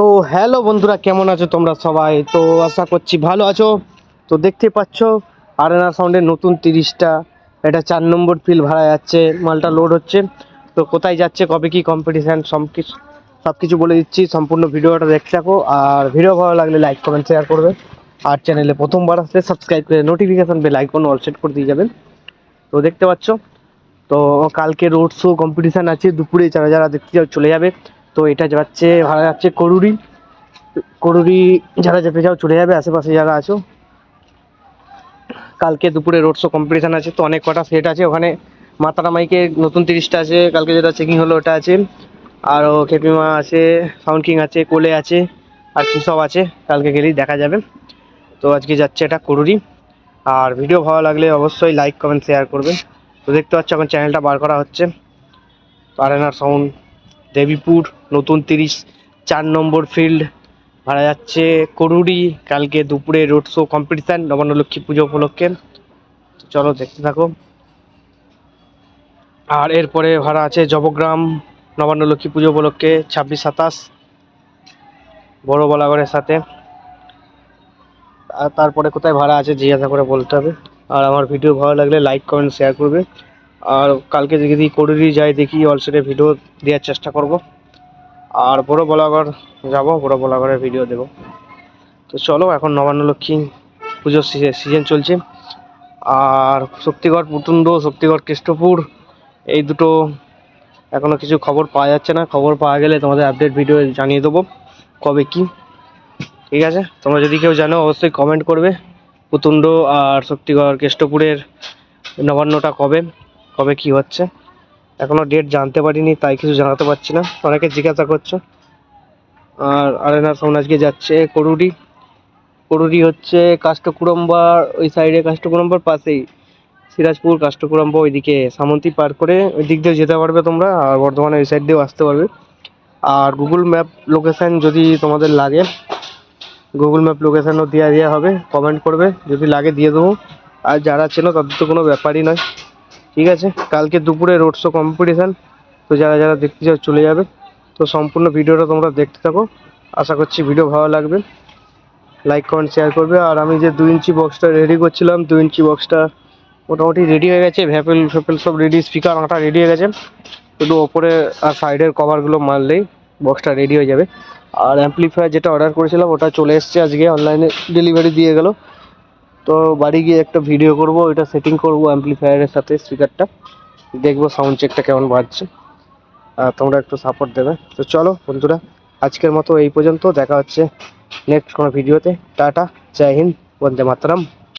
তো হ্যালো বন্ধুরা, কেমন আছো তোমরা সবাই? তো আশা করছি ভালো আছো। তো দেখতে পাচ্ছ, আরেনা সাউন্ডের নতুন তিরিশটা। এটা চার নম্বর ফিল ভাড়া যাচ্ছে, মালটা লোড হচ্ছে। তো কোথায় যাচ্ছে, কবে কি কম্পিটিশান সব কিছু সব কিছু বলে দিচ্ছি। সম্পূর্ণ ভিডিওটা দেখতে থাকো। আর ভিডিও ভালো লাগলে লাইক কমেন্ট শেয়ার করবে। আর চ্যানেলে প্রথমবার আসলে সাবস্ক্রাইব করে notification bell icon all set করে দিয়ে যাবেন। তো দেখতে পাচ্ছ, তো কালকে রোড শো কম্পিটিশান আছে। দুপুরে যারা যারা দেখতে চলে যাবে। তো এটা যাচ্ছে, ভাড়া যাচ্ছে করুরি। করুরি যারা যেতে চাও চলে যাবে, আশেপাশে যারা আছো। কালকে দুপুরে রোড শো কম্পিটিশান আছে, তো অনেক কটা সেট আছে। ওখানে মাতারা মাইকে নতুন তিরিশটা আছে, কালকে যেটা চেকিং হলো ওটা আছে। আরও খেপিমা আছে, সাউন্ড কিং আছে, কোলে আছে, আর কী সব আছে, কালকে গেলেই দেখা যাবে। তো আজকে যাচ্ছে এটা করুরি। আর ভিডিও ভালো লাগলে অবশ্যই লাইক কমেন্ট শেয়ার করবেন। তো দেখতে পাচ্ছ এখন চ্যানেলটা বার করা হচ্ছে। আরেনার সাউন্ড দেবীপুর, নতুন তিরিশ, চার নম্বর ফিল্ড ভাড়া যাচ্ছে করুরি কালকে দুপুরে road show competition Nabanna Lakshmi Puja উপলক্ষে। চলো দেখতে থাকো। আর এরপরে ভাড়া আছে জবগ্রাম, নবান্ন লক্ষ্মী পুজো উপলক্ষে ছাব্বিশ, সাতাশ, বড় বলাগড়ের সাথে। আর তারপরে কোথায় ভাড়া আছে জিজ্ঞাসা করে বলতে হবে। আর আমার ভিডিও ভালো লাগলে লাইক কমেন্ট শেয়ার করবে। আর কালকে যদি করুরি যাই দেখি অলসেটে ভিডিও দেওয়ার চেষ্টা করব। আর বড় বলাগড় যাব, বড় বলাগড়ের ভিডিও দেব। তো চলো, এখন নবান্ন লক্ষ্মী পুজোর সিজন চলছে। আর শক্তিগড় পুতুন্ড শক্তিগড় কৃষ্ণপুর, এই দুটো এখনও কিছু খবর পাওয়া যাচ্ছে না। খবর পাওয়া গেলে তোমাদের আপডেট ভিডিও জানিয়ে দেবো কবে কি। ঠিক আছে? তোমরা যদি কেউ জানো, অবশ্যই কমেন্ট করবে। পুতুন্ড আর শক্তিগড় কেষ্টপুরের নবান্নটা কবে। কবে কি হচ্ছে? এখনও ডেট জানতে পারিনি, তাই কিছু জানাতে পারছি না। অনেকে জিজ্ঞাসা করছ। আর আরেনার সাউন্ড আজকে যাচ্ছে করুরি করুরি হচ্ছে কাষ্টকুড়ম্বার ওই সাইডে কাষ্টকুড়ম্বার পাশেই। সিরাজপুর কাষ্টকুড়ম্বা ওইদিকে সামন্তি পার করে ওই দিক দিয়ে যেতে পারবে তোমরা, আর বর্ধমানে ওই সাইড দিয়েও আসতে পারবে। আর গুগল ম্যাপ লোকেশান যদি তোমাদের লাগে গুগল ম্যাপ লোকেশানও দেওয়া দেওয়া হবে কমেন্ট করবে, যদি লাগে দিয়ে দেবো। আর যারা চেনো তাদের তো কোনো ব্যাপারই নয়। ঠিক আছে? কালকে দুপুরে রোড শো কম্পিটিশান তো যারা যারা দেখতে চাও চলে যাবে। তো সম্পূর্ণ ভিডিওটা তোমরা দেখতে থাকো। আশা করছি ভিডিও ভালো লাগবে। লাইক কমেন্ট শেয়ার করবে। আর আমি যে দু ইঞ্চি বক্সটা রেডি করছিলাম দু ইঞ্চি বক্সটা মোটামুটি রেডি হয়ে গেছে। ভ্যাপেল, ফ্যাপেল সব রেডি স্পিকার আটা রেডি হয়ে গেছে। শুধু ওপরে আর সাইডের কভারগুলো মারলেই বক্সটা রেডি হয়ে যাবে। আর অ্যাম্পলিফায়ার যেটা অর্ডার করেছিলাম, ওটা চলে এসছে আজকে। অনলাইনে ডেলিভারি দিয়ে গেল। তো বাড়ি গিয়ে একটা ভিডিও করব, ওইটা সেটিং করব অ্যাম্পলিফায়ারের সাথে স্পিকারটা দেখব সাউন্ড চেকটা কেমন বাজছে। আর তোমরা একটু সাপোর্ট দেবে। তো চলো বন্ধুরা, আজকের মতো এই পর্যন্ত। দেখা হচ্ছে নেক্সট কোনো ভিডিওতে টাটা, জয় হিন্দ, বন্দে মাতরম।